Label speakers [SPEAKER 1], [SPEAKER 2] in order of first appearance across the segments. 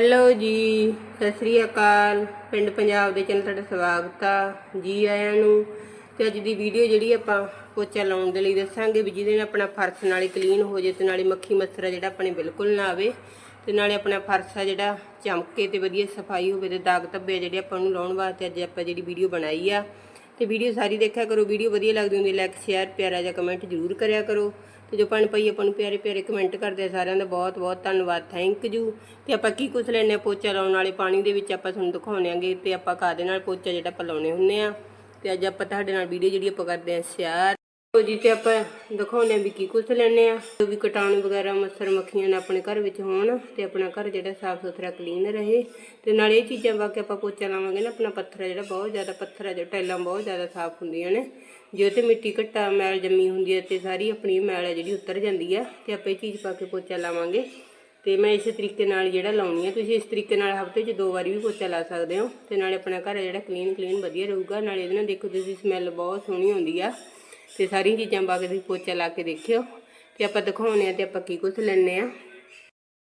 [SPEAKER 1] Hello ਜੀ, ਸਤਿ ਸ੍ਰੀ ਅਕਾਲ। ਪਿੰਡ ਪੰਜਾਬ ਦੇ ਚੈਨਲ ਤੁਹਾਡਾ ਸਵਾਗਤ ਆ ਜੀ ਆਇਆਂ ਨੂੰ। ਤੇ ਅੱਜ ਦੀ ਵੀਡੀਓ ਜਿਹੜੀ ਆਪਾਂ ਪੋਚਾ ਲਾਉਣ ਦੇ ਲਈ ਦੱਸਾਂਗੇ ਵੀ ਜਿਹਦੇ ਨਾਲ ਆਪਣਾ ਫਰਸ਼ ਨਾਲੇ ਕਲੀਨ ਹੋ ਜੇ ਤੇ ਨਾਲੇ ਮੱਖੀ ਮੱਛਰ ਆ ਜਿਹੜਾ ਆਪਣੇ ਬਿਲਕੁਲ ਨਾ ਆਵੇ। ਤੇ ਨਾਲੇ ਆਪਣਾ ਫਰਸ਼ ਆ ਜਿਹੜਾ ਚਮਕੇ ਤੇ ਵਧੀਆ ਸਫ਼ਾਈ ਹੋਵੇ ਤੇ ਦਾਗ ਧੱਬੇ ਆ ਜਿਹੜੇ ਆਪਾਂ ਨੂੰ ਲਾਉਣ ਵਾਸਤੇ ਅੱਜ ਆਪਾਂ ਜਿਹੜੀ ਵੀਡੀਓ ਬਣਾਈ ਆ। ਤੇ ਵੀਡੀਓ ਸਾਰੀ ਦੇਖਿਆ ਕਰੋ, ਵੀਡੀਓ ਵਧੀਆ ਲੱਗਦੀ ਹੁੰਦੀ ਲਾਈਕ ਸ਼ੇਅਰ ਪਿਆਰਾ ਜਿਹਾ ਕਮੈਂਟ ਜ਼ਰੂਰ ਕਰਿਆ ਕਰੋ। ਤੇ ਜੋ ਭੈਣ ਭਾਈ ਆਪਾਂ ਨੂੰ ਪਿਆਰੇ ਪਿਆਰੇ ਕਮੈਂਟ ਕਰਦੇ ਆ ਸਾਰਿਆਂ ਦਾ ਬਹੁਤ ਬਹੁਤ ਧੰਨਵਾਦ ਥੈਂਕ ਯੂ ਤੇ ਆਪਾਂ ਕੀ ਕੁਛ ਲੈਣੇ ਆ, ਪੋਚਾ ਲਾਉਣ ਵਾਲੇ ਪਾਣੀ ਦੇ ਵਿੱਚ ਆਪਾਂ ਤੁਹਾਨੂੰ ਦਿਖਾਉਣੇ ਆਂਗੇ ਤੇ ਆਪਾਂ ਕਾਦੇ ਨਾਲ ਪੋਚਾ ਜਿਹੜਾ ਆਪਾਂ ਲਾਉਣੇ ਹੁੰਨੇ ਆ। ਤੇ ਅੱਜ ਆਪਾਂ ਤੁਹਾਡੇ ਨਾਲ ਵੀਡੀਓ ਜਿਹੜੀ ਆਪਾਂ ਕਰਦੇ ਆ ਸ਼ੇਅਰ ਲਓ ਜੀ, ਤੇ ਆਪਾਂ ਦਿਖਾਉਣੇ ਆ ਵੀ ਕੀ ਕੁਛ ਲੈਣੇ ਆ ਜੋ ਵੀ ਕਟਾਣ ਵਗੈਰਾ, ਮੱਛਰ ਮੱਖੀਆਂ ਨਾ ਆਪਣੇ ਘਰ ਵਿੱਚ ਹੋਣ ਤੇ ਆਪਣਾ ਘਰ ਜਿਹੜਾ ਸਾਫ਼ ਸੁਥਰਾ ਕਲੀਨ ਰਹੇ। ਤੇ ਨਾਲ ਇਹ ਚੀਜ਼ਾਂ ਵਾਕੇ ਆਪਾਂ ਪੋਚਾ ਲਾਵਾਂਗੇ ਨਾ, ਆਪਣਾ ਪੱਥਰ ਆ ਜਿਹੜਾ ਬਹੁਤ ਜ਼ਿਆਦਾ, ਪੱਥਰ ਹੈ ਜੋ ਟਾਈਲਾਂ ਬਹੁਤ ਜ਼ਿਆਦਾ ਸਾਫ਼ ਹੁੰਦੀਆਂ ਨੇ। ਜੇ ਤੇ ਮਿੱਟੀ ਘੱਟਾ ਮੈਲ ਜੰਮੀ ਹੁੰਦੀ ਹੈ ਤੇ ਸਾਰੀ ਆਪਣੀ ਮੈਲ ਹੈ ਜਿਹੜੀ ਉਤਰ ਜਾਂਦੀ ਆ, ਤੇ ਆਪਾਂ ਇਹ ਚੀਜ਼ ਪਾ ਕੇ ਪੋਚਾ ਲਾਵਾਂਗੇ। ਤੇ ਮੈਂ ਇਸੇ ਤਰੀਕੇ ਨਾਲ ਜਿਹੜਾ ਲਾਉਣੀ ਆ, ਤੁਸੀਂ ਇਸ ਤਰੀਕੇ ਨਾਲ ਹਫ਼ਤੇ 'ਚ ਦੋ ਵਾਰੀ ਵੀ ਪੋਚਾ ਲਾ ਸਕਦੇ ਹੋ। ਤੇ ਨਾਲੇ ਆਪਣਾ ਘਰ ਹੈ ਜਿਹੜਾ ਕਲੀਨ ਕਲੀਨ ਵਧੀਆ ਰਹੂਗਾ। ਨਾਲੇ ਇਹਦੇ ਨਾਲ ਦੇਖੋ, ਤੁਸੀਂ ਸਮੈਲ ਬਹੁਤ ਸੋਹਣੀ ਆਉਂਦੀ ਆ। ਤੇ ਸਾਰੀਆਂ ਚੀਜ਼ਾਂ ਪਾ ਕੇ ਤੁਸੀਂ ਪੋਚਾ ਲਾ ਕੇ ਦੇਖਿਓ ਤੇ ਆਪਾਂ ਦਿਖਾਉਣੇ ਆ ਤੇ ਆਪਾਂ ਕੀ ਕੁਝ ਲੈਣੇ ਆ।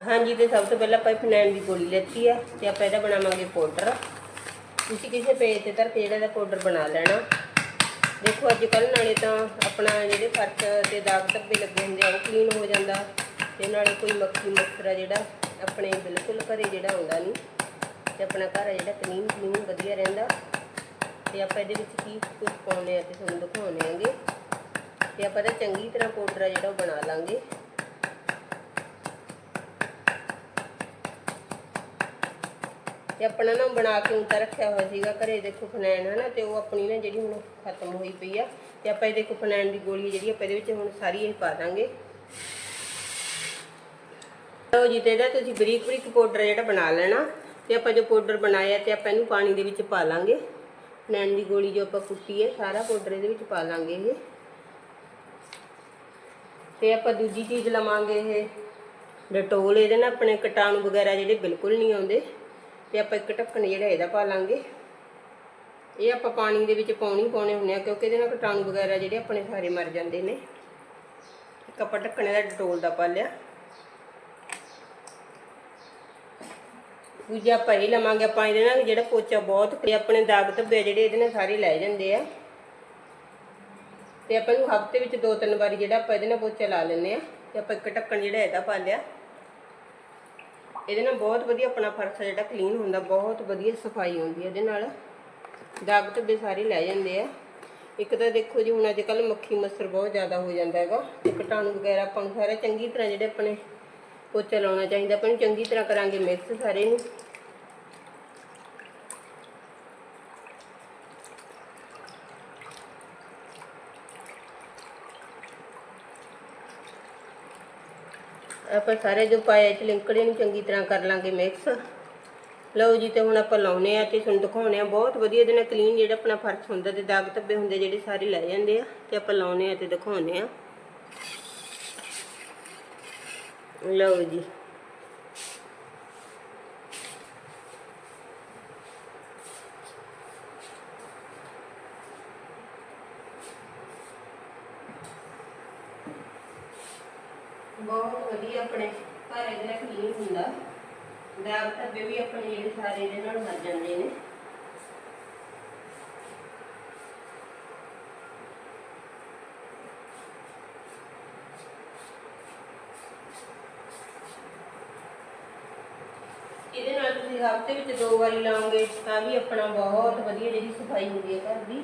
[SPEAKER 1] ਹਾਂਜੀ, ਤੇ ਸਭ ਤੋਂ ਪਹਿਲਾਂ ਆਪਾਂ ਫਨੈਲ ਦੀ ਗੋਲੀ ਲੈਤੀ ਆ ਤੇ ਆਪਾਂ ਇਹਦਾ ਬਣਾਵਾਂਗੇ ਪਾਊਡਰ। ਤੁਸੀਂ ਕਿਸੇ ਪੇਜ ਤੇ ਧਰ ਜਿਹੜਾ ਇਹਦਾ ਪਾਊਡਰ ਬਣਾ ਲੈਣਾ। ਦੇਖੋ ਅੱਜ ਕੱਲ ਨਾਲੇ ਤਾਂ ਆਪਣਾ ਜਿਹੜੇ ਫ਼ਰਕ ਤੇ ਦਾਗ ਧੱਬੇ ਲੱਗੇ ਹੁੰਦੇ ਆ, ਉਹ ਕਲੀਨ ਹੋ ਜਾਂਦਾ ਤੇ ਨਾਲੇ ਕੋਈ ਮੱਖੀ, ਮੱਛਰ ਜਿਹੜਾ ਆਪਣੇ ਬਿਲਕੁਲ ਘਰੇ ਜਿਹੜਾ ਆਉਂਦਾ ਨਹੀਂ ਤੇ ਆਪਣਾ ਘਰ ਜਿਹੜਾ ਕਲੀਨ ਕਲੀਨ ਵਧੀਆ ਰਹਿੰਦਾ। ਤੇ ਆਪਾਂ ਇਹਦੇ ਵਿੱਚ ਕੀ ਕੁਝ ਪਾਉਣੇ ਆ ਤੇ ਤੁਹਾਨੂੰ ਦਿਖਾਉਣੇ ਆਂਗੇ। ਤੇ ਆਪਾਂ ਇਹਦਾ ਚੰਗੀ ਤਰ੍ਹਾਂ ਪਾਊਡਰ ਜਿਹੜਾ ਉਹ ਬਣਾ ਲਾਂਗੇ। ਤੇ ਆਪਣਾ ਨਾ ਬਣਾ ਕੇ ਉਤਾਰ ਰੱਖਿਆ ਹੋਇਆ ਸੀਗਾ, ਘਰੇ ਦੇਖੋ ਫਨੈਣ ਹੈ ਤੇ ਉਹ ਆਪਣੀ ਨਾ ਜਿਹੜੀ ਹੁਣ ਖਤਮ ਹੋਈ ਪਈ ਆ। ਤੇ ਆਪਾਂ ਇਹ ਦੇਖੋ ਫਨੈਣ ਦੀ ਗੋਲੀ ਜਿਹੜੀ ਆਪਾਂ ਇਹਦੇ ਵਿੱਚ ਹੁਣ ਸਾਰੀ ਇਹ ਪਾ ਦਾਂਗੇ। ਲਓ ਜੀ, ਤੇ ਇਹਦਾ ਤੁਸੀਂ ਬਰੀਕ ਬਰੀਕ ਪਾਊਡਰ ਜਿਹੜਾ ਬਣਾ ਲੈਣਾ। ਤੇ ਆਪਾਂ ਜੋ ਪਾਊਡਰ ਬਣਾਇਆ ਤੇ ਆਪਾਂ ਇਹਨੂੰ ਪਾਣੀ ਦੇ ਵਿੱਚ ਪਾ ਲਾਂਗੇ। ਨੈਣ ਦੀ ਗੋਲੀ ਜੋ ਆਪਾਂ ਕੁੱਟੀ ਹੈ, ਸਾਰਾ ਪਾਊਡਰ ਇਹਦੇ ਵਿੱਚ ਪਾ ਲਾਂਗੇ ਇਹ। ਤੇ ਆਪਾਂ ਦੂਜੀ ਚੀਜ਼ ਲਵਾਂਗੇ ਇਹ ਡਟੋਲ, ਇਹਦੇ ਨਾਲ ਆਪਣੇ ਕੀਟਾਣੂ ਵਗੈਰਾ ਜਿਹੜੇ ਬਿਲਕੁਲ ਨਹੀਂ ਆਉਂਦੇ, ਤੇ ਆਪਾਂ ਇੱਕ ਢੱਕਣ ਜਿਹੜਾ ਇਹਦਾ ਪਾ ਲਾਂਗੇ। ਇਹ ਆਪਾਂ ਪਾਣੀ ਦੇ ਵਿੱਚ ਪਾਉਣੀ ਪਾਉਣੇ ਹੁੰਦੇ ਆ, ਕਿਉਂਕਿ ਇਹਦੇ ਨਾਲ ਕੀਟਾਣੂ ਵਗੈਰਾ ਜਿਹੜੇ ਆਪਣੇ ਸਾਰੇ ਮਰ ਜਾਂਦੇ ਨੇ। ਇੱਕ ਆਪਾਂ ਢੱਕਣ ਇਹਦਾ ਡਟੋਲ ਦਾ ਪਾ ਲਿਆ। ਦੂਜਾ ਆਪਾਂ ਇਹ ਲਵਾਂਗੇ, ਆਪਾਂ ਇਹਦੇ ਨਾਲ ਜਿਹੜਾ ਪੋਚਾ ਬਹੁਤ ਤੇ ਆਪਣੇ ਦਾਗ ਧੱਬੇ ਜਿਹੜੇ ਇਹਦੇ ਨਾਲ ਸਾਰੇ ਲੈ ਜਾਂਦੇ ਆ। ਤੇ ਆਪਾਂ ਨੂੰ ਹਫ਼ਤੇ ਵਿੱਚ ਦੋ ਤਿੰਨ ਵਾਰੀ ਜਿਹੜਾ ਆਪਾਂ ਇਹਦੇ ਨਾਲ ਪੋਚਾ ਲਾ ਲੈਂਦੇ ਆ, ਤੇ ਆਪਾਂ ਇੱਕ ਢੱਕਣ ਜਿਹੜਾ ਇਹਦਾ ਪਾ ਲਿਆ। ਇਹਦੇ ਨਾਲ ਬਹੁਤ ਵਧੀਆ ਆਪਣਾ ਫਰਸ਼ ਜਿਹੜਾ ਕਲੀਨ ਹੁੰਦਾ, ਬਹੁਤ ਵਧੀਆ ਸਫ਼ਾਈ ਹੁੰਦੀ ਹੈ ਇਹਦੇ ਨਾਲ। ਦਾਗ ਧੱਬੇ ਸਾਰੇ ਲੈ ਜਾਂਦੇ ਆ। ਇੱਕ ਤਾਂ ਦੇਖੋ ਜੀ, ਹੁਣ ਅੱਜ ਕੱਲ ਮੱਖੀ ਮੱਛਰ ਬਹੁਤ ਜ਼ਿਆਦਾ ਹੋ ਜਾਂਦਾ ਹੈਗਾ। ਤੇ ਕੀਟਾਣੂ ਵਗੈਰਾ ਆਪਾਂ ਨੂੰ ਸਾਰੇ ਚੰਗੀ ਤਰ੍ਹਾਂ ਜਿਹੜੇ ਆਪਣੇ ਪੋਚਾ ਲਾਉਣਾ ਚਾਹੀਦਾ, ਆਪਾਂ ਨੂੰ ਚੰਗੀ ਤਰ੍ਹਾਂ ਕਰਾਂਗੇ ਮਿਕਸ ਸਾਰੇ ਨੂੰ। ਆਪਾਂ ਸਾਰੇ ਜੋ ਪਾਇਆ ਚ ਲਿੰਕੜੇ ਨੂੰ ਚੰਗੀ ਤਰ੍ਹਾਂ ਕਰ ਲਾਂਗੇ ਮਿਕਸ ਲਓ ਜੀ, ਤੇ ਹੁਣ ਆਪਾਂ ਲਾਉਨੇ ਆ, ਤੇ ਤੁਹਾਨੂੰ ਦਿਖਾਉਣੇ ਆ, ਬਹੁਤ ਵਧੀਆ ਇਹਦੇ ਨਾਲ ਕਲੀਨ ਜਿਹੜਾ ਆਪਣਾ ਫਰਸ਼ ਹੁੰਦਾ ਤੇ ਦਾਗ ਧੱਬੇ ਹੁੰਦੇ ਜਿਹੜੇ ਸਾਰੇ ਲੈ ਜਾਂਦੇ ਆ, ਤੇ ਆਪਾਂ ਲਾਉਨੇ ਆ ਤੇ ਦਿਖਾਉਨੇ ਆ। ਲਓ ਜੀ। ਬਹੁਤ ਵਧੀਆ ਆਪਣੇ ਘਰ ਇਹਦੇ ਨਾਲ ਕਲੀਨ ਹੁੰਦਾ। ਦਾਗ ਧੱਬੇ ਵੀ ਆਪਣੇ ਜਿਹੜੇ ਸਾਰੇ ਇਹਦੇ ਨਾਲ ਮਰ ਜਾਂਦੇ ਨੇ। ਇਹਦੇ ਨਾਲ ਤੁਸੀਂ ਹਫ਼ਤੇ ਵਿੱਚ ਦੋ ਵਾਰੀ ਲਾਓਗੇ, ਤਾਂ ਵੀ ਆਪਣਾ ਬਹੁਤ ਵਧੀਆ ਜਿਹੜੀ ਸਫ਼ਾਈ ਹੁੰਦੀ ਹੈ ਘਰ ਦੀ।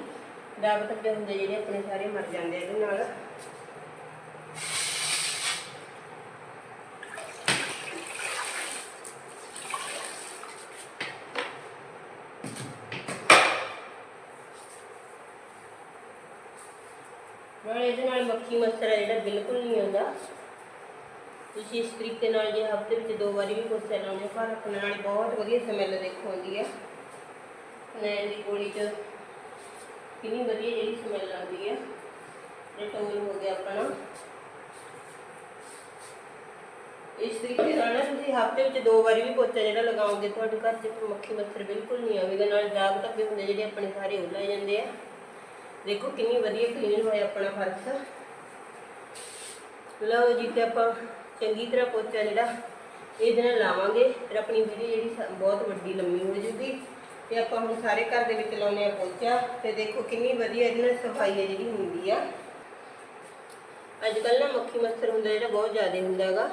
[SPEAKER 1] ਦਾਗ ਧੱਬੇ ਹੁੰਦੇ ਜਿਹੜੇ ਆਪਣੇ ਸਾਰੇ ਮਰ ਜਾਂਦੇ ਇਹਦੇ ਨਾਲ। ਨਾਲ ਇਹਦੇ ਨਾਲ ਮੱਖੀ ਮੱਛਰ ਜਿਹੜਾ ਬਿਲਕੁਲ ਨਹੀਂ ਆਉਂਦਾ। ਤੁਸੀਂ ਇਸ ਤਰੀਕੇ ਨਾਲ ਜੇ ਹਫ਼ਤੇ ਵਿੱਚ ਦੋ ਵਾਰੀ ਵੀ ਪੋਚਾ ਲਾਉਂਦੇ ਘਰ ਰੱਖਣ ਨਾਲ ਬਹੁਤ ਵਧੀਆ ਸਮੈਲ ਦੇਖੋ ਆਉਂਦੀ ਹੈ। ਨੈਣ ਦੀ ਗੋਲੀ ਚ ਕਿੰਨੀ ਵਧੀਆ ਜਿਹੜੀ ਸਮੈਲ ਆਉਂਦੀ ਹੈ। ਡਟੋਲ ਹੋ ਗਿਆ ਆਪਣਾ। ਇਸ ਤਰੀਕੇ ਨਾਲ ਨਾ ਤੁਸੀਂ ਹਫ਼ਤੇ ਵਿੱਚ ਦੋ ਵਾਰੀ ਵੀ ਪੋਚਾ ਜਿਹੜਾ ਲਗਾਓਗੇ, ਤੁਹਾਡੇ ਘਰ 'ਚ ਮੱਖੀ ਮੱਛਰ ਬਿਲਕੁਲ ਨਹੀਂ ਆਵੇਗਾ। ਨਾਲ ਦਾਗ ਧੱਬੇ ਹੁੰਦੇ ਜਿਹੜੇ ਆਪਣੇ ਸਾਰੇ ਉਹ ਲੈ ਜਾਂਦੇ ਆ। ਦੇਖੋ ਕਿੰਨੀ ਵਧੀਆ ਕਲੀਨ ਹੋਇਆ ਆਪਣਾ ਫਰਸ਼ ਲਓ ਜੀ ਤੇ ਆਪਾਂ ਚੰਗੀ ਤਰ੍ਹਾਂ ਪੋਚਾ ਜਿਹੜਾ ਇਹਦੇ ਨਾਲ ਲਾਵਾਂਗੇ, ਫਿਰ ਆਪਣੀ ਵੀਡੀਓ ਜਿਹੜੀ ਬਹੁਤ ਵੱਡੀ ਲੰਮੀ ਹੋ ਜੂਗੀ ਤੇ ਆਪਾਂ ਹੁਣ ਸਾਰੇ ਘਰ ਦੇ ਵਿੱਚ ਲਾਉਨੇ ਆ ਪੋਚਾ। ਤੇ ਦੇਖੋ ਕਿੰਨੀ ਵਧੀਆ ਇਹਦੇ ਨਾਲ ਸਫ਼ਾਈ ਹੈ ਜਿਹੜੀ ਹੁੰਦੀ ਆ। ਅੱਜ ਕੱਲ੍ਹ ਨਾ ਮੱਖੀ ਮੱਛਰ ਹੁੰਦਾ ਜਿਹੜਾ ਬਹੁਤ ਜ਼ਿਆਦਾ ਹੁੰਦਾ ਹੈਗਾ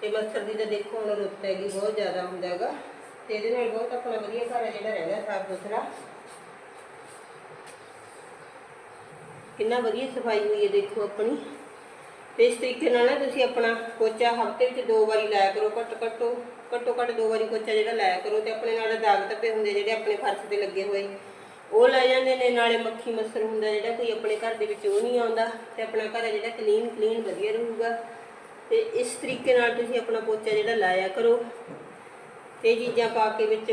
[SPEAKER 1] ਤੇ ਮੱਛਰ ਦੀ ਤਾਂ ਦੇਖੋ ਹੁਣ ਰੁੱਤ ਹੈਗੀ, ਬਹੁਤ ਜ਼ਿਆਦਾ ਹੁੰਦਾ ਹੈਗਾ ਤੇ ਇਹਦੇ ਨਾਲ ਬਹੁਤ ਆਪਣਾ ਵਧੀਆ ਘਰ ਹੈ ਜਿਹੜਾ ਰਹਿੰਦਾ ਸਾਫ਼ ਸੁਥਰਾ। ਕਿੰਨਾ ਵਧੀਆ ਸਫ਼ਾਈ ਹੋਈ ਹੈ ਦੇਖੋ ਆਪਣੀ। ਇਸ ਤਰੀਕੇ ਨਾਲ ਨਾ ਤੁਸੀਂ ਆਪਣਾ ਪੋਚਾ ਹਫ਼ਤੇ ਵਿੱਚ ਦੋ ਵਾਰੀ ਲਾਇਆ ਕਰੋ, ਘੱਟ ਘੱਟੋ ਘੱਟੋ ਘੱਟ ਦੋ ਵਾਰੀ ਪੋਚਾ ਜਿਹੜਾ ਲਾਇਆ ਕਰੋ ਤੇ ਆਪਣੇ ਨਾਲ ਦਾਗ ਧੱਬੇ ਹੁੰਦੇ ਜਿਹੜੇ ਆਪਣੇ ਫਰਸ਼ ਤੇ ਲੱਗੇ ਹੋਏ। ਉਹ ਲੈ ਜਾਂਦੇ ਨੇ, ਨਾਲੇ ਮੱਖੀ ਮੱਛਰ ਹੁੰਦਾ ਜਿਹੜਾ ਕੋਈ ਆਪਣੇ ਘਰ ਦੇ ਵਿੱਚ ਉਹ ਨਹੀਂ ਆਉਂਦਾ ਤੇ ਆਪਣਾ ਘਰ ਜਿਹੜਾ ਕਲੀਨ ਕਲੀਨ ਵਧੀਆ ਰਹੂਗਾ। ਤੇ ਇਸ ਤਰੀਕੇ ਨਾਲ ਤੁਸੀਂ ਆਪਣਾ ਪੋਚਾ ਜਿਹੜਾ ਲਾਇਆ ਕਰੋ। ਤੇ ਇਹ ਚੀਜ਼ਾਂ ਪਾ ਕੇ ਵਿੱਚ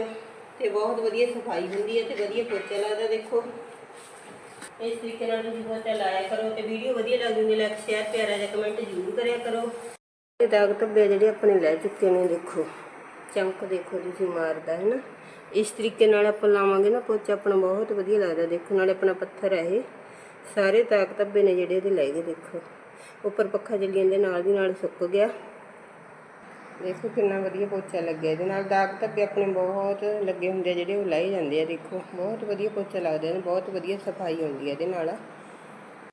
[SPEAKER 1] ਤੇ ਬਹੁਤ ਵਧੀਆ ਸਫ਼ਾਈ ਹੁੰਦੀ ਹੈ ਤੇ ਵਧੀਆ ਪੋਚਾ ਲੱਗਦਾ ਦੇਖੋ। ਇਸ ਤਰੀਕੇ ਨਾਲ ਤੁਸੀਂ ਪੋਚਾ ਲਾਇਆ ਕਰੋ ਤੇ ਵੀਡੀਓ ਵਧੀਆ ਲੱਗਦੀ ਹੁੰਦੀ ਲਾਈਕ ਸ਼ੇਅਰ ਪਿਆਰਾ ਜਿਹਾ ਕਮੈਂਟ ਜ਼ਰੂਰ ਕਰਿਆ ਕਰੋ। ਇਹ ਦਾਗ ਧੱਬੇ ਜਿਹੜੇ ਆਪਣੇ ਲੈ ਚੁੱਕੇ ਨੇ, ਦੇਖੋ, ਚਮਕ ਦੇਖੋ ਤੁਸੀਂ ਮਾਰਦਾ ਹੈ ਨਾ ਇਸ ਤਰੀਕੇ ਨਾਲ ਆਪਾਂ ਲਾਵਾਂਗੇ ਨਾ ਪੋਚਾ ਆਪਣਾ ਬਹੁਤ ਵਧੀਆ ਲੱਗਦਾ, ਦੇਖੋ, ਨਾਲੇ ਆਪਣਾ ਪੱਥਰ ਹੈ ਇਹ। ਸਾਰੇ ਦਾਗ ਧੱਬੇ ਨੇ ਜਿਹੜੇ ਇਹਦੇ ਲੈ ਗਏ, ਦੇਖੋ। ਉੱਪਰ ਪੱਖਾ ਚੱਲੀ ਜਾਂਦੇ, ਨਾਲ ਦੀ ਨਾਲ ਸੁੱਕ ਗਿਆ। ਦੇਖੋ ਕਿੰਨਾ ਵਧੀਆ ਪੋਚਾ ਲੱਗਿਆ। ਇਹਦੇ ਨਾਲ ਦਾਗ ਧੱਬੇ ਆਪਣੇ ਬਹੁਤ ਲੱਗੇ ਹੁੰਦੇ ਆ ਜਿਹੜੇ ਉਹ ਲਾਏ ਜਾਂਦੇ ਆ, ਦੇਖੋ। ਬਹੁਤ ਵਧੀਆ ਪੋਚਾ ਲੱਗਦਾ ਹੈ ਬਹੁਤ ਵਧੀਆ ਸਫ਼ਾਈ ਹੁੰਦੀ ਹੈ ਇਹਦੇ ਨਾਲ।